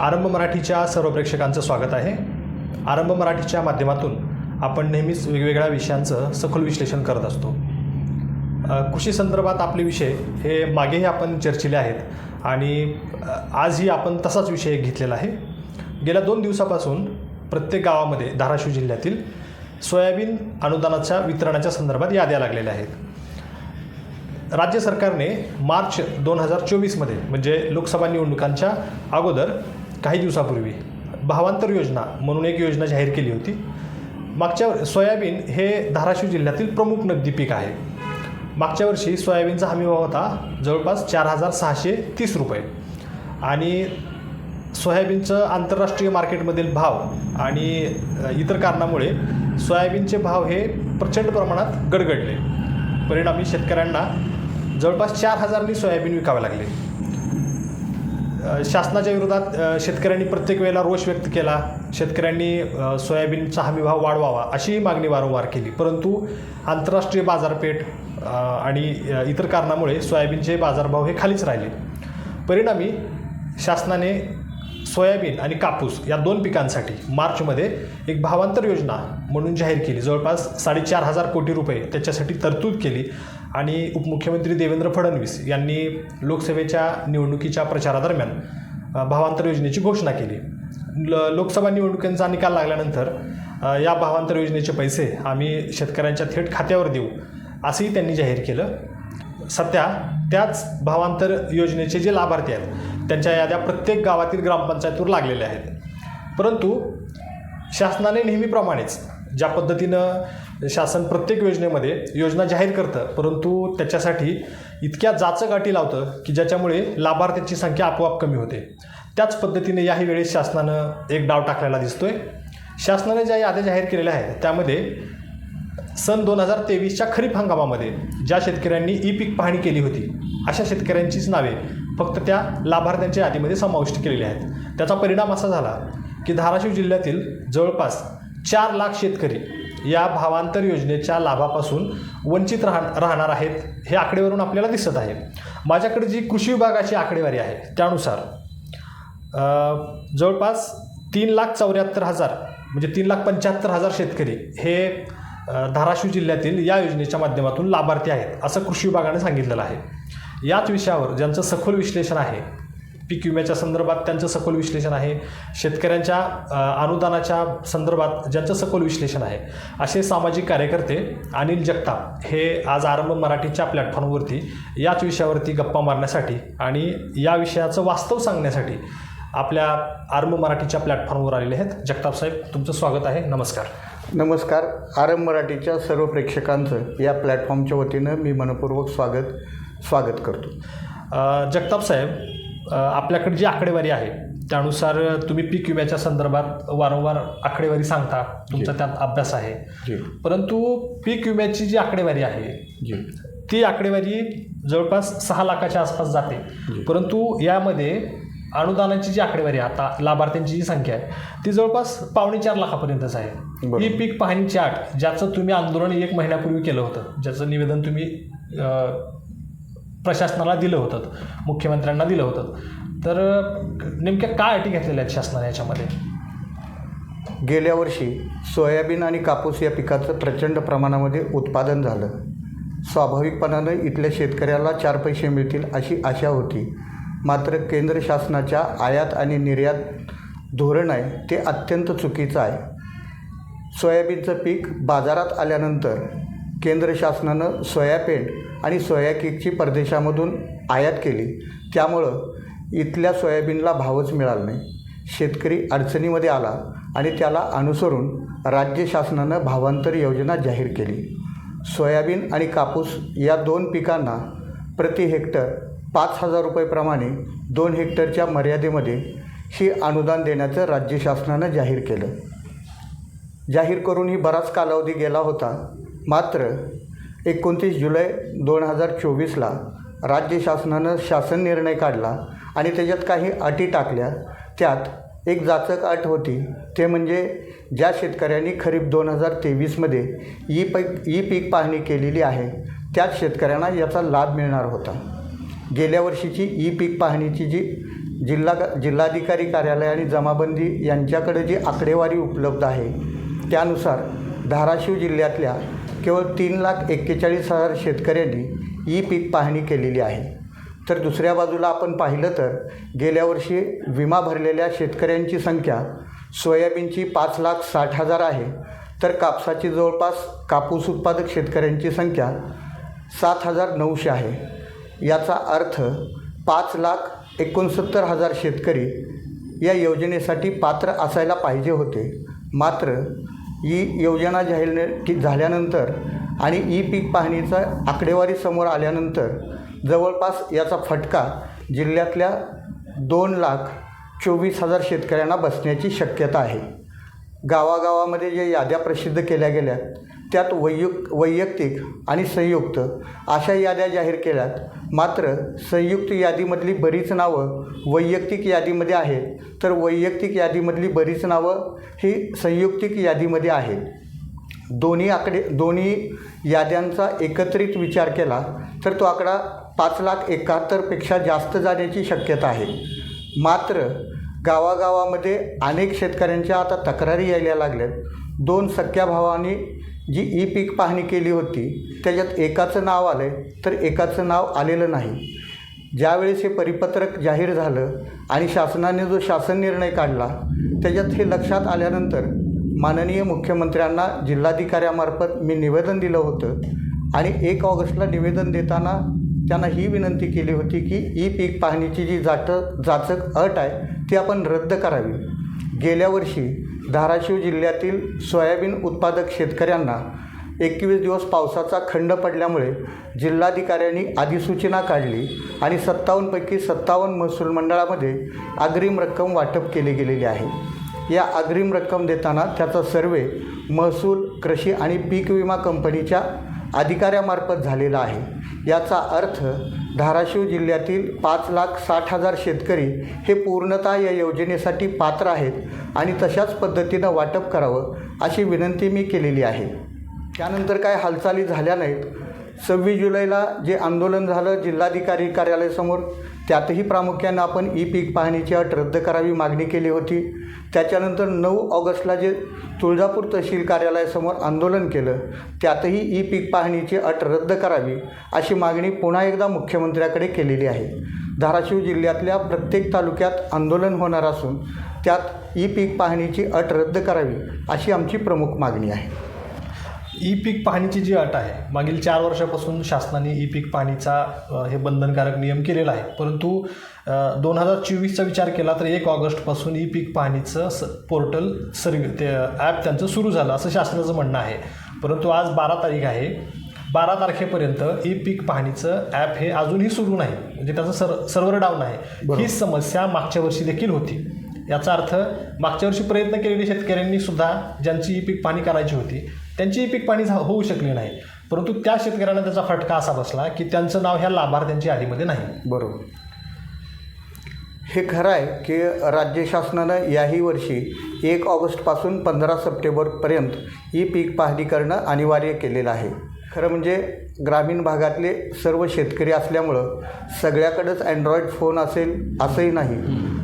आरंभ मराठीच्या सर्व प्रेक्षकांचं स्वागत आहे. आरंभ मराठीच्या माध्यमातून आपण नेहमीच वेगवेगळ्या विषयांचं सखोल विश्लेषण करत असतो. कृषी संदर्भात आपले विषय हे मागेही आपण चर्चिले आहेत आणि आजही आपण तसाच विषय घेतलेला आहे. गेल्या दोन दिवसापासून प्रत्येक गावामध्ये धाराशिव जिल्ह्यातील सोयाबीन अनुदानाच्या वितरणाच्या संदर्भात याद्या लागलेल्या आहेत. राज्य सरकारने मार्च दोन हजार चोवीसमध्ये म्हणजे लोकसभा निवडणुकांच्या अगोदर काही दिवसापूर्वी भावांतर योजना म्हणून एक योजना जाहीर केली होती. मागच्या सोयाबीन हे धाराशिव जिल्ह्यातील प्रमुख नगदी पीक आहे. मागच्या वर्षी सोयाबीनचा हमीभाव होता जवळपास चार हजार सहाशे तीस रुपये. आणि सोयाबीनचं आंतरराष्ट्रीय मार्केटमधील भाव आणि इतर कारणामुळे सोयाबीनचे भाव हे प्रचंड प्रमाणात गडगडले. परिणामी शेतकऱ्यांना जवळपास चार हजारनी सोयाबीन विकावे लागले. शासनाच्या विरोधात शेतकऱ्यांनी प्रत्येक वेळेला रोष व्यक्त केला. शेतकऱ्यांनी सोयाबीनचा सोयाबीनचा हमीभाव वाढवावा अशी मागणी वारंवार केली. परंतु आंतरराष्ट्रीय बाजारपेठ आणि इतर कारणामुळे सोयाबीनचे बाजारभाव हे खालीच राहिले. परिणामी शासनाने सोयाबीन आणि कापूस या दोन पिकांसाठी मार्चमध्ये एक भावांतर योजना म्हणून जाहीर केली. जवळपास साडेचार हजार कोटी रुपये त्याच्यासाठी तरतूद केली. आणि उपमुख्यमंत्री देवेंद्र फडणवीस यांनी लोकसभेच्या निवडणुकीच्या प्रचारादरम्यान भावांतर योजनेची घोषणा केली. ल लोकसभा निवडणुकींचा निकाल लागल्यानंतर या भावांतर योजनेचे पैसे आम्ही शेतकऱ्यांच्या थेट खात्यावर देऊ असंही त्यांनी जाहीर केलं. सध्या त्याच भावांतर योजनेचे जे लाभार्थी आहेत त्यांच्या याद्या प्रत्येक गावातील ग्रामपंचायतीवर लागलेल्या आहेत. परंतु शासनाने नेहमीप्रमाणेच ज्या पद्धतीनं शासन प्रत्येक योजनेमध्ये योजना जाहीर करतं परंतु त्याच्यासाठी इतक्या जाचक अटी लावतं की ज्याच्यामुळे लाभार्थ्यांची संख्या आपोआप कमी होते. त्याच पद्धतीने याही वेळेस शासनानं एक डाव टाकलेला दिसतोय. शासनाने ज्या याद्या जाहीर केलेल्या आहेत त्यामध्ये सन दोन हजार तेवीसच्या खरीप हंगामामध्ये ज्या शेतकऱ्यांनी ई पीक पाहणी केली होती अशा शेतकऱ्यांचीच नावे फक्त त्या लाभार्थ्यांच्या यादीमध्ये समाविष्ट केलेली आहेत. त्याचा परिणाम असा झाला की धाराशिव जिल्ह्यातील जवळपास चार लाख शेतकरी या भावांतर योजनेच्या लाभापासून वंचित राह राहणार आहेत हे आकडेवरून आपल्याला दिसत आहे. माझ्याकडे जी कृषी विभागाची आकडेवारी आहे त्यानुसार जवळपास तीन लाख चौऱ्याहत्तर हजार म्हणजे तीन लाख पंच्याहत्तर हजार शेतकरी हे धाराशिव जिल्ह्यातील या योजनेच्या माध्यमातून लाभार्थी आहेत असं कृषी विभागाने सांगितलेलं आहे. याच विषयावर ज्यांचं सखोल विश्लेषण आहे पीक विम्याच्या संदर्भात त्यांचं सखोल विश्लेषण आहे शेतकऱ्यांच्या अनुदानाच्या संदर्भात ज्यांचं सखोल विश्लेषण आहे असे सामाजिक कार्यकर्ते अनिल जगताप हे आज आरंभ मराठीच्या प्लॅटफॉर्मवरती याच विषयावरती गप्पा मारण्यासाठी आणि या विषयाचं वास्तव सांगण्यासाठी आपल्या आरंभ मराठीच्या प्लॅटफॉर्मवर आलेले आहेत. जगताप साहेब तुमचं स्वागत आहे. नमस्कार. नमस्कार. आरंभ मराठीच्या सर्व प्रेक्षकांचं या प्लॅटफॉर्मच्या वतीनं मी मनपूर्वक स्वागत स्वागत करतो. जगताप साहेब आपल्याकडे जी आकडेवारी आहे त्यानुसार तुम्ही पीक विम्याच्या संदर्भात वारंवार आकडेवारी सांगता तुमचा त्यात अभ्यास आहे. जी. परंतु पीक विम्याची जी आकडेवारी आहे जी. ती आकडेवारी जवळपास सहा लाखाच्या आसपास जाते. परंतु यामध्ये अनुदानाची जी आकडेवारी आहे आता लाभार्थ्यांची जी संख्या आहे ती जवळपास पावणे चार लाखापर्यंतच आहे. ही पीक पाहणी चार्ट ज्याचं तुम्ही आंदोलन एक महिन्यापूर्वी केलं होतं ज्याचं निवेदन तुम्ही प्रशासनाला दिलं होतं मुख्यमंत्र्यांना दिलं होतं. तर नेमक्या काय अटी घेतलेल्या आहेत शासनाने याच्यामध्ये? गेल्या वर्षी सोयाबीन आणि कापूस या पिकाचं प्रचंड प्रमाणामध्ये उत्पादन झालं. स्वाभाविकपणानं इथल्या शेतकऱ्याला चार पैसे मिळतील अशी आशा होती. मात्र केंद्र शासनाच्या आयात आणि निर्यात धोरण आहे ते अत्यंत चुकीचं आहे. सोयाबीनचं पीक बाजारात आल्यानंतर केंद्र शासनानं सोयापेंट आणि सोयाकीकची परदेशामधून आयात केली. त्यामुळं इथल्या सोयाबीनला भावच मिळाला नाही. शेतकरी अडचणीमध्ये आला आणि त्याला अनुसरून राज्य शासनानं भावांतर योजना जाहीर केली. सोयाबीन आणि कापूस या दोन पिकांना प्रति हेक्टर पाच हजार रुपयेप्रमाणे दोन हेक्टरच्या मर्यादेमध्ये ही अनुदान देण्याचं राज्य शासनानं जाहीर केलं. जाहीर करूनही बराच कालावधी गेला होता. मात्र एकोणतीस जुलै दोन हजार चोवीसला राज्य शासनानं शासन निर्णय काढला आणि त्याच्यात काही अटी टाकल्या. त्यात एक जाचक अट होती. ते म्हणजे ज्या शेतकऱ्यांनी खरीप दोन हजार तेवीसमध्ये ई पीक ई पीक पाहणी केलेली आहे त्याच शेतकऱ्यांना याचा लाभ मिळणार होता. गेल्या वर्षीची ई पीक पाहणीची जी जिल्हा जिल्हाधिकारी कार्यालय आणि जमाबंदी यांच्याकडे जी आकडेवारी उपलब्ध आहे त्यानुसार धाराशिव जिल्ह्यातल्या केवळ तीन लाख एक्केचाळीस हजार शेतकऱ्यांनी ई पीक पाहणी केलेली आहे. तर दुसऱ्या बाजूला आपण पाहिलं तर गेल्या वर्षी विमा भरलेल्या शेतकऱ्यांची संख्या सोयाबीनची पाच लाख साठ हजार आहे तर कापसाची जवळपास कापूस उत्पादक शेतकऱ्यांची संख्या सात हजार नऊशे आहे. याचा अर्थ पाच लाख एकोणसत्तर हजार शेतकरी या योजनेसाठी पात्र असायला पाहिजे होते. मात्र ही योजना जाहीर की झाल्यानंतर आणि ई पीक पाहणीचा आकडेवारी समोर आल्यानंतर जवळपास याचा फटका जिल्ह्यातल्या दोन लाख चोवीस हजार शेतकऱ्यांना बसण्याची शक्यता आहे. गावागावामध्ये जे याद्या प्रसिद्ध केल्या गेल्या त्यात वैयुक् वैयक्तिक आणि संयुक्त अशा याद्या जाहीर केल्यात. मात्र संयुक्त यादीमधली बरीच नावं वैयक्तिक यादीमध्ये आहेत. तर वैयक्तिक यादीमधली बरीच नावं ही संयुक्तिक यादीमध्ये आहेत. दोन्ही आकडे दोन्ही याद्यांचा एकत्रित विचार केला तर तो आकडा पाच लाख एकाहत्तरपेक्षा जास्त जाण्याची शक्यता आहे. मात्र गावागावामध्ये अनेक शेतकऱ्यांच्या आता तक्रारी यायला लागल्यात. दोन सख्या भावांनी जी ई पीक पाहणी केली होती त्याच्यात एकाचं नाव आलं आहे तर एकाचं नाव आलेलं नाही. ज्यावेळेस हे परिपत्रक जाहीर झालं आणि शासनाने जो शासन निर्णय काढला त्याच्यात हे लक्षात आल्यानंतर माननीय मुख्यमंत्र्यांना जिल्हाधिकाऱ्यामार्फत मी निवेदन दिलं होतं आणि एक ऑगस्टला निवेदन देताना त्यांना ही विनंती केली होती की ई पीक पाहणीची जी जाट जाचक अट आहे ती आपण रद्द करावी. गेल्या वर्षी धाराशिव जिल्ह्यातील सोयाबीन उत्पादक शेतकऱ्यांना एकवीस दिवस पावसाचा खंड पडल्यामुळे जिल्हाधिकाऱ्यांनी अधिसूचना काढली आणि सत्तावन्नपैकी सत्तावन्न महसूल मंडळामध्ये अग्रिम रक्कम वाटप केली गेलेली आहे. या अग्रिम रक्कम देताना त्याचा सर्वे महसूल कृषी आणि पीक विमा कंपनीच्या अधिकाऱ्यामार्फत झालेला आहे. याचा अर्थ धाराशिव जिल्ह्यातील पाच लाख साठ हजार शेतकरी हे पूर्णतः या योजनेसाठी पात्र आहेत आणि तशाच पद्धतीनं वाटप करावं अशी विनंती मी केलेली आहे. त्यानंतर काय हालचाली झाल्या नाहीत. सव्वीस जुलैला जे आंदोलन झालं जिल्हाधिकारी कार्यालयासमोर त्यातही प्रामुख्यानं आपण ई पीक पाहणीची अट रद्द करावी मागणी केली होती. त्याच्यानंतर नऊ ऑगस्टला जे तुळजापूर तहसील कार्यालयासमोर आंदोलन केलं त्यातही ई पीक पाहणीची अट रद्द करावी अशी मागणी पुन्हा एकदा मुख्यमंत्र्याकडे केलेली आहे. धाराशिव जिल्ह्यातल्या प्रत्येक तालुक्यात आंदोलन होणार असून त्यात ई पीक पाहणीची अट रद्द करावी अशी आमची प्रमुख मागणी आहे. ई पीक पाहणीची जी अट आहे मागील चार वर्षापासून शासनाने ई पीक पाहणीचा हे बंधनकारक नियम केलेला आहे. परंतु दोन हजार चोवीसचा विचार केला तर एक ऑगस्टपासून ई पीक पाहणीचं स पोर्टल सर्व ते ॲप त्यांचं सुरू झालं असं शासनाचं म्हणणं आहे. परंतु आज बारा तारीख आहे. बारा तारखेपर्यंत ई पीक पाहणीचं ॲप हे अजूनही सुरू नाही. म्हणजे त्याचं सर सर्व्हर डाऊन आहे. ही समस्या मागच्या वर्षी देखील होती. याचा अर्थ मागच्या वर्षी प्रयत्न केलेले शेतकऱ्यांनी सुद्धा ज्यांची ई पीक पाणी करायची होती त्यांची पीक पाणी झा- होऊ शकली नाही. परंतु त्या शेतकऱ्यांना त्याचा फटका असा बसला की त्यांचं नाव ह्या लाभार्थ्यांच्या यादीमध्ये नाही. बरोबर. हे खरं आहे की राज्य शासनानं याही वर्षी एक ऑगस्टपासून पंधरा सप्टेंबरपर्यंत ई पीक पाहणी करणं अनिवार्य केलेलं आहे. खरं म्हणजे ग्रामीण भागातले सर्व शेतकरी असल्यामुळं सगळ्याकडंच अँड्रॉईड फोन असेल असंही नाही.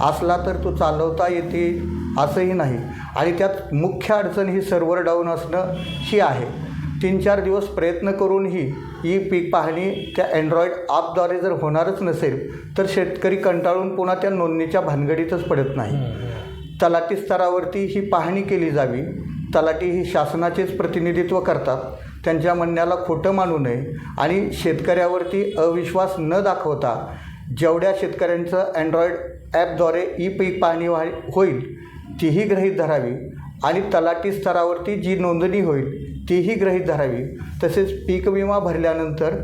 असला तर तो चालवता येते असंही नाही. आणि त्यात मुख्य अडचण ही सर्व्हर डाऊन असणं ही आहे. तीन चार दिवस प्रयत्न करूनही ही पीक पाहणी त्या अँड्रॉईड ॲपद्वारे जर होणारच नसेल तर शेतकरी कंटाळून पुन्हा त्या नोंदणीच्या भानगडीतच पडत नाही. तलाठी स्तरावरती ही पाहणी केली जावी. तलाठी ही शासनाचेच प्रतिनिधित्व करतात. त्यांच्या म्हणण्याला खोटं मानू नये आणि शेतकऱ्यावरती अविश्वास न दाखवता जेवढ्या शेतकऱ्यांचं अँड्रॉईड ॲपद्वारे ई पीक पाहणी व्हा होईल तीही गृहीत धरावी आणि तलाठी स्तरावरती जी नोंदणी होईल तीही गृहीत धरावी. तसेच पीक विमा भरल्यानंतर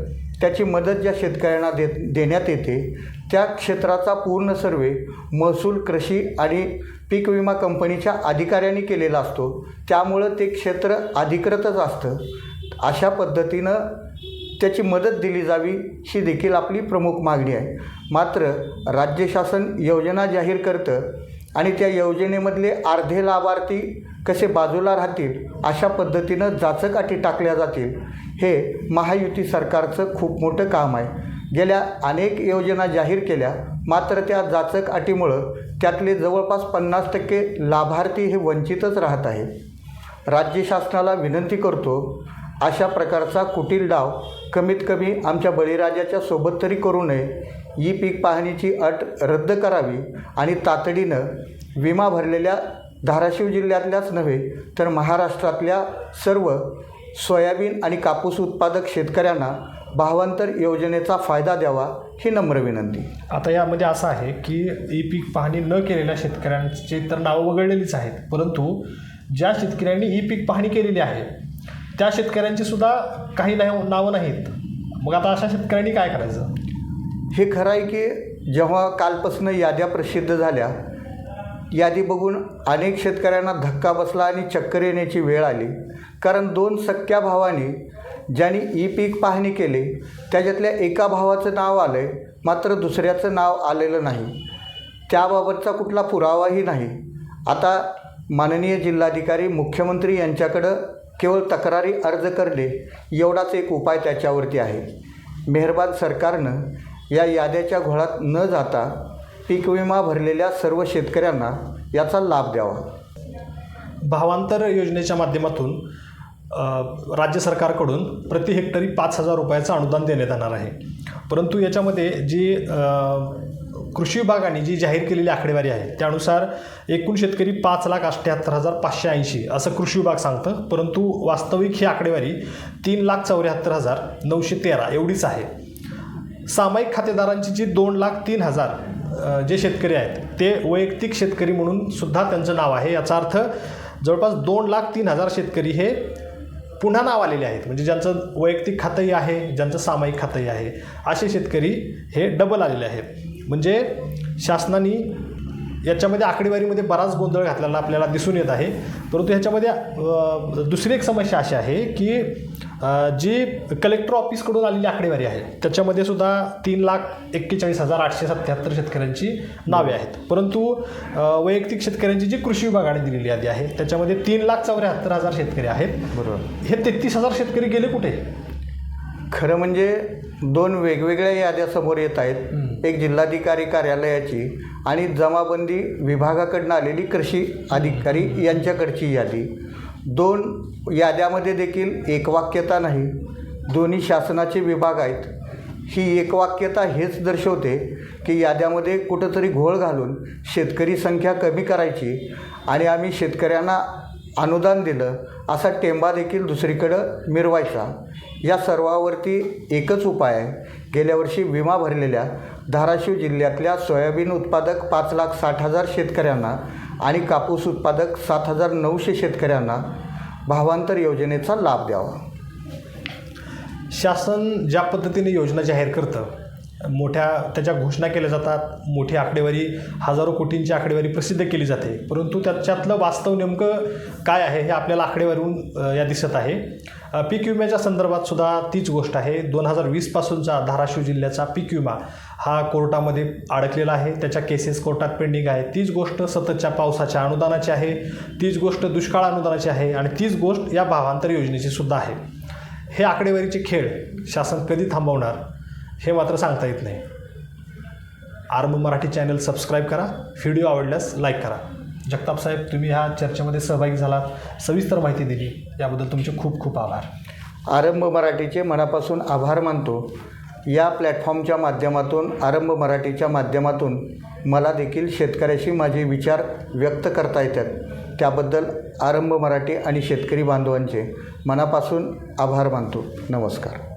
त्याची मदत ज्या शेतकऱ्यांना दे देण्यात येते त्या क्षेत्राचा पूर्ण सर्वे महसूल कृषी आणि पीक विमा कंपनीच्या अधिकाऱ्यांनी केलेला असतो. त्यामुळं ते क्षेत्र अधिकृतच असतं. अशा पद्धतीनं त्याची मदत दिली जावी ही देखील आपली प्रमुख मागणी आहे. मात्र राज्य शासन योजना जाहीर करतं आणि त्या योजनेमधले अर्धे लाभार्थी कसे बाजूला राहतील अशा पद्धतीनं जाचकाठी टाकल्या जातील हे महायुती सरकारचं खूप मोठं काम आहे. गेल्या अनेक योजना जाहीर केल्या मात्र त्या जाचक अटीमुळं त्यातले जवळपास पन्नास टक्के लाभार्थी हे वंचितच राहत आहेत. राज्य शासनाला विनंती करतो अशा प्रकारचा कुटील डाव कमीत कमी आमच्या बळीराजाच्या सोबत तरी करू नये. ई पीक पाहणीची अट रद्द करावी आणि तातडीनं विमा भरलेल्या धाराशिव जिल्ह्यातल्याच नव्हे तर महाराष्ट्रातल्या सर्व सोयाबीन आणि कापूस उत्पादक शेतकऱ्यांना भावांतर योजनेचा फायदा द्यावा ही नम्र विनंती. आता यामध्ये असं आहे की ई पीक पाहणी न केलेल्या शेतकऱ्यांचे तर नावं वगळलेलीच आहेत परंतु ज्या शेतकऱ्यांनी ई पीक पाहणी केलेली आहे त्या शेतकऱ्यांची सुद्धा काही नाही नावं नाहीत. मग आता अशा शेतकऱ्यांनी काय करायचं? हे खरं आहे की जेव्हा कालपासून याद्या प्रसिद्ध झाल्या यादी बघून अनेक शेतकऱ्यांना धक्का बसला आणि चक्कर येण्याची वेळ आली. कारण दोन सख्या भावांनी ज्यांनी ई पीक पाहणी केली त्याच्यातल्या एका भावाचं नाव आलं आहे मात्र दुसऱ्याचं नाव आलेलं नाही. त्याबाबतचा कुठला पुरावाही नाही. आता माननीय जिल्हाधिकारी मुख्यमंत्री यांच्याकडं केवळ तक्रारी अर्ज करणे एवढाच एक उपाय त्याच्यावरती आहे. मेहरबान सरकारनं या याद्याच्या घोळात न जाता पीक विमा भरलेल्या सर्व शेतकऱ्यांना याचा लाभ द्यावा. भावांतर योजनेच्या माध्यमातून राज्य सरकारकडून प्रति हेक्टरी पाच हजार रुपयाचं अनुदान देण्यात येणार आहे. परंतु याच्यामध्ये जी कृषी विभागाने जी जाहीर केलेली आकडेवारी आहे त्यानुसार एकूण शेतकरी पाच लाख अठ्ठ्याहत्तर हजार पाचशे ऐंशी असं कृषी विभाग सांगतं. परंतु वास्तविक ही आकडेवारी तीन लाख चौऱ्याहत्तर हजार नऊशे तेरा एवढीच आहे. सामायिक खातेदारांची जी दोन लाख तीन हजार जे शेतकरी आहेत ते वैयक्तिक शेतकरी म्हणून सुद्धा त्यांचं नाव आहे. याचा अर्थ जवळपास दोन लाख तीन हजार शेतकरी हे पुन्हा नाव आलेले आहेत. म्हणजे ज्यांचं वैयक्तिक खातंही आहे ज्यांचं सामायिक खातंही आहे असे शेतकरी हे डबल आलेले आहेत. म्हणजे शासनाने याच्यामध्ये आकडेवारीमध्ये बराच गोंधळ घातलेला आपल्याला दिसून येत आहे. परंतु ह्याच्यामध्ये दुसरी एक समस्या अशी आहे की जी कलेक्टर ऑफिसकडून आलेली आकडेवारी आहे त्याच्यामध्ये सुद्धा तीन लाख एक्केचाळीस हजार आठशे सत्याहत्तर शेतकऱ्यांची नावे आहेत. परंतु वैयक्तिक शेतकऱ्यांची जी कृषी विभागाने दिलेली यादी आहे त्याच्यामध्ये तीन लाख चौऱ्याहत्तर हजार शेतकरी आहेत. बरोबर. हे तेहतीस हजार शेतकरी गेले कुठे? खरं म्हणजे दोन वेगवेगळ्या याद्या समोर येत आहेत. एक जिल्हाधिकारी कार्यालयाची आणि जमाबंदी विभागाकडनं आलेली कृषी अधिकारी यांच्याकडची यादी. दोन याद्यामध्ये देखील एकवाक्यता नाही. दोन्ही शासनाचे विभाग आहेत. ही एकवाक्यता हेच दर्शवते की याद्यामध्ये कुठंतरी घोळ घालून शेतकरी संख्या कमी करायची आणि आम्ही शेतकऱ्यांना अनुदान दिलं असा टेंबा देखील दुसरीकडं मिरवायचा. या सर्वावरती एकच उपाय आहे. गेल्या वर्षी विमा भरलेल्या धाराशिव जिल्ह्यातल्या सोयाबीन उत्पादक पाच लाख साठ हजार शेतकऱ्यांना आणि कापूस उत्पादक सात हजार नऊशे शेतकऱ्यांना भावांतर योजनेचा लाभ द्यावा. शासन ज्या पद्धतीने योजना जाहीर करतं मोठ्या त्याच्या घोषणा केल्या जातात. मोठी आकडेवारी हजारो कोटींची आकडेवारी प्रसिद्ध केली जाते. परंतु त्याच्यातलं वास्तव नेमकं काय आहे हे आपल्याला आकडेवारीहून या दिसत आहे. पीक विम्याच्या संदर्भात सुद्धा तीच गोष्ट आहे. दोन हजार वीसपासूनचा धाराशिव जिल्ह्याचा पीक विमा हा कोर्टामध्ये अडकलेला आहे. त्याच्या केसेस कोर्टात पेंडिंग आहे. तीच गोष्ट सततच्या पावसाच्या अनुदानाची आहे. तीच गोष्ट दुष्काळ अनुदानाची आहे. आणि तीच गोष्ट या भावांतर योजनेची सुद्धा आहे. हे आकडेवारीचे खेळ शासन कधी थांबवणार? हे मात्र सांगता येत नाही. आरंभ मराठी चॅनल सबस्क्राईब करा व्हिडिओ आवडल्यास लाईक करा. जगताप साहेब तुम्ही ह्या चर्चेमध्ये सहभागी झालात सविस्तर माहिती दिली. याबद्दल तुमचे खूप खूप आभार. आरंभ मराठीचे मनापासून आभार मानतो. या प्लॅटफॉर्मच्या माध्यमातून आरंभ मराठीच्या माध्यमातून मला देखील शेतकऱ्याशी माझे विचार व्यक्त करता येतात. त्याबद्दल आरंभ मराठी आणि शेतकरी बांधवांचे मनापासून आभार मानतो. नमस्कार.